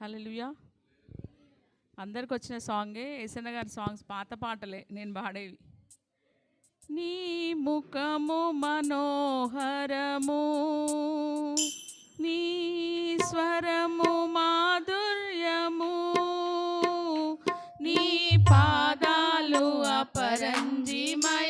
హల్లెలూయా అందరికి వచ్చిన సాంగే ఎసన్న గారి సాంగ్స్ పాత పాటలే నేను పాడేవి. నీ ముఖము మనోహరము నీ స్వరము మాధుర్యము నీ పాదాలు అపరంజిమయ